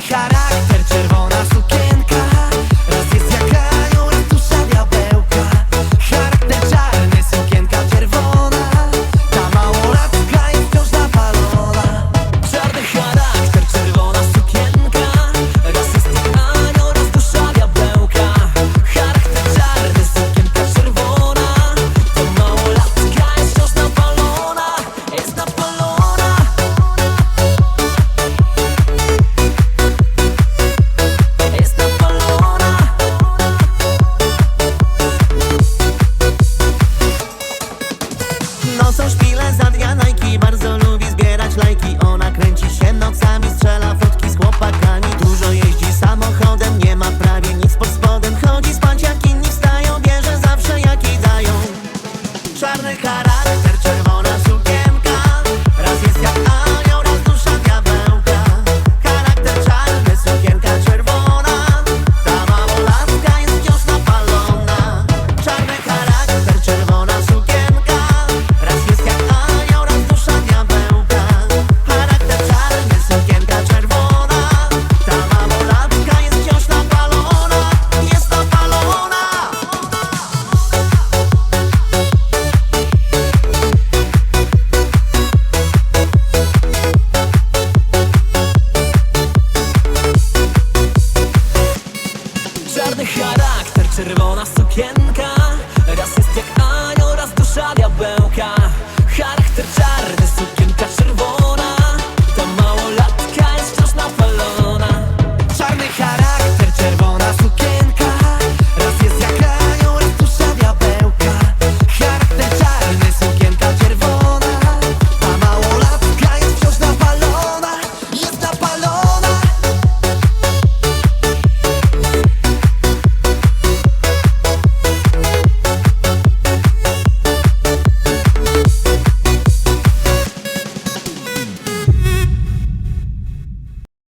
carácter. são os czerwona sukienka. Raz jest jak anioł, raz dusza diabełka